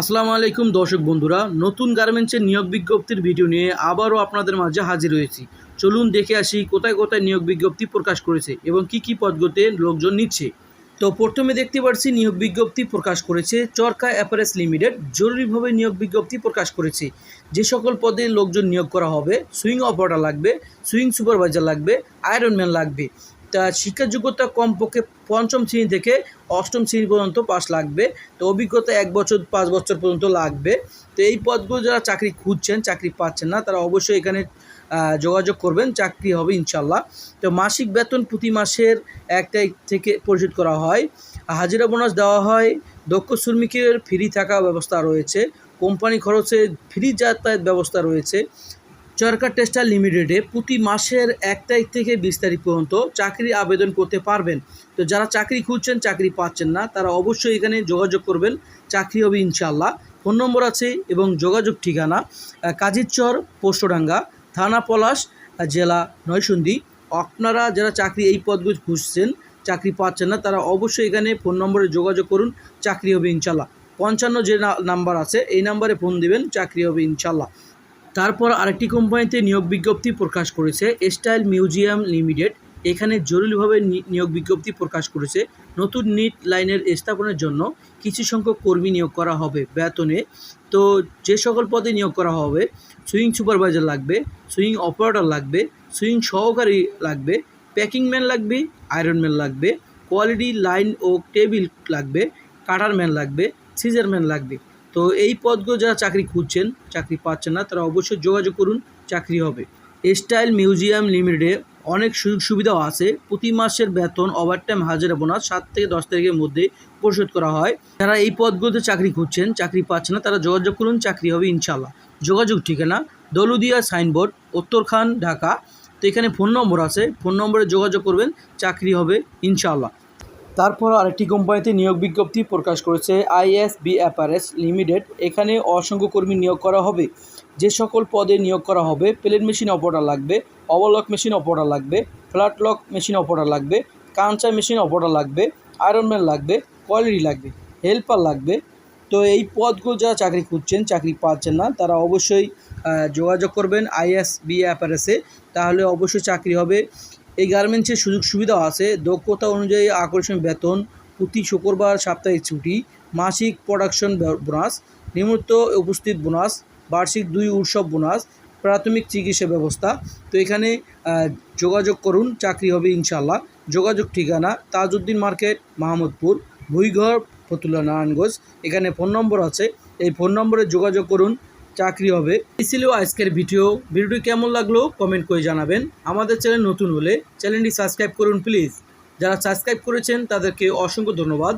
আসসালামু আলাইকুম দর্শক বন্ধুরা, নতুন গার্মেন্টসের নিয়োগ বিজ্ঞপ্তির ভিডিও নিয়ে আবারও আপনাদের মাঝে হাজির হয়েছি। চলুন দেখে আসি কোথায় কোথায় নিয়োগ বিজ্ঞপ্তি প্রকাশ করেছে এবং কি কি পদগুলোতে লোকজন নিচ্ছে। তো প্রথমে দেখতে পাচ্ছি নিয়োগ বিজ্ঞপ্তি প্রকাশ করেছে চরকা অ্যাপারেস লিমিটেড। জরুরিভাবে নিয়োগ বিজ্ঞপ্তি প্রকাশ করেছে, যে সকল পদে লোকজন নিয়োগ করা হবে, সুইং অপারেটর লাগবে, সুইং সুপারভাইজার লাগবে আয়রনম্যান লাগবে। শিক্ষা যোগ্যতা কমপক্ষে পঞ্চম শ্রেণি থেকে অষ্টম শ্রেণি পর্যন্ত পাস লাগবে। তো অভিজ্ঞতা এক বছর, পাঁচ বছর পর্যন্ত লাগবে। তো এই পদগুলো যারা চাকরি খুঁজছেন, চাকরি পাচ্ছেন না, তারা অবশ্যই এখানে যোগাযোগ করবেন, চাকরি হবে ইনশাল্লাহ তো মাসিক বেতন প্রতি মাসের এক তারিখ থেকে পরিশোধ করা হয়। হাজিরা বোনাস দেওয়া হয়। দক্ষ শ্রমিকের ফ্রি থাকা ব্যবস্থা রয়েছে। কোম্পানি খরচে ফ্রি যাতায়াত ব্যবস্থা রয়েছে। চরকা টেক্সটাইল লিমিটেডে প্রতি মাসের এক তারিখ থেকে বিশ তারিখ পর্যন্ত চাকরি আবেদন করতে পারবেন। তো যারা চাকরি খুঁজছেন, চাকরি পাচ্ছেন না, তারা অবশ্যই এখানে যোগাযোগ করবেন। চাকরি হবে ইনশাল্লাহ ফোন নম্বর আছে এবং যোগাযোগ ঠিকানা কাজিরচর পোস্টডাঙ্গা থানা পলাশ জেলা নয়সন্দী আপনারা যারা চাকরি এই পদগুলো খুঁজছেন, চাকরি পাচ্ছেন না, তারা অবশ্যই এখানে ফোন নম্বরে যোগাযোগ করুন। চাকরি হবে ইনশাল্লাহ পঞ্চান্ন যে নাম্বার আছে, এই নাম্বারে ফোন দিবেন, চাকরি হবে ইনশাল্লাহ তারপর আরেকটি কোম্পানিতে নিয়োগ বিজ্ঞপ্তি প্রকাশ করেছে, স্টাইল মিউজিয়াম লিমিটেড। এখানে জরুরিভাবে নিয়োগ বিজ্ঞপ্তি প্রকাশ করেছে। নতুন নিট লাইনের স্থাপনের জন্য কিছু সংখ্যক কর্মী নিয়োগ করা হবে বেতনে। তো যে সকল পদে নিয়োগ করা হবে, সুইং সুপারভাইজার লাগবে, সুইং অপারেটর লাগবে, সুইং সহকারী লাগবে, প্যাকিং ম্যান লাগবে, আয়রন ম্যান লাগবে, কোয়ালিটি লাইন ও টেবিল লাগবে, কাটার ম্যান লাগবে, সিজার ম্যান লাগবে। তো এই পদগুলো যারা চাকরি খুঁজছেন, চাকরি পাচ্ছেন না, তারা অবশ্যই যোগাযোগ করুন, চাকরি হবে। স্টাইল মিউজিয়াম লিমিটেডে অনেক সুযোগ সুবিধাও আছে। প্রতি মাসের বেতন ওভারটাইম হাজিরা বোনাস সাত থেকে দশ তারিখের মধ্যে পরিশোধ করা হয়। যারা এই পদগুলোতে চাকরি খুঁজছেন, চাকরি পাচ্ছেন না, তারা যোগাযোগ করুন, চাকরি হবে ইনশাল্লাহ যোগাযোগ ঠিকানা, দলুদিয়া সাইনবোর্ড, উত্তরখান, ঢাকা। তো এখানে ফোন নম্বর আছে, ফোন নম্বরে যোগাযোগ করবেন, চাকরি হবে ইনশাল্লাহ তারপর আরেকটি কোম্পানিতে নিয়োগ বিজ্ঞপ্তি প্রকাশ করেছে আইএসবি অ্যাপারেস লিমিটেড। এখানে অসংখ্য কর্মী নিয়োগ করা হবে। যে সকল পদে নিয়োগ করা হবে প্লেন মেশিন অপারেটর লাগবে, ওভারলক মেশিন অপারেটর লাগবে ফ্ল্যাট লক মেশিন অপারেটর লাগবে কাঞ্চা মেশিন অপারেটর লাগবে আয়রনম্যান লাগবে, কোয়ালিটি লাগবে, হেল্পার লাগবে। তো এই পদগুলো যারা চাকরি খুঁজছেন, চাকরি পাচ্ছেন না, তারা অবশ্যই যোগাযোগ করবেন আইএসবি অ্যাপারেসে তাহলে অবশ্যই চাকরি হবে। এই গার্মেন্টসের সুযোগ সুবিধাও আছে। দক্ষতা অনুযায়ী আকর্ষণীয় বেতন, প্রতি শুক্রবার সাপ্তাহিক ছুটি, মাসিক প্রোডাকশন বোনাস নিয়মিত উপস্থিত বোনাস বার্ষিক দুই উৎসব বোনাস প্রাথমিক চিকিৎসা ব্যবস্থা। তো এখানে যোগাযোগ করুন, চাকরি হবে ইনশাল্লাহ যোগাযোগ ঠিকানা, তাজউদ্দিন মার্কেট, মাহমুদপুর, ভুইঘর, ফতুল্লা নারায়ণগঞ্জ। এখানে ফোন নম্বর আছে। এই ফোন নম্বরে যোগাযোগ করুন। চাকরি হবে। এই ছিল আজকের ভিডিও। ভিডিওটি কেমন লাগল কমেন্ট করে জানাবেন। আমাদের চ্যানেল নতুন হলে চ্যানেলটি সাবস্ক্রাইব করুন, প্লিজ। যারা সাবস্ক্রাইব করেছেন তাদেরকে অসংখ্য ধন্যবাদ।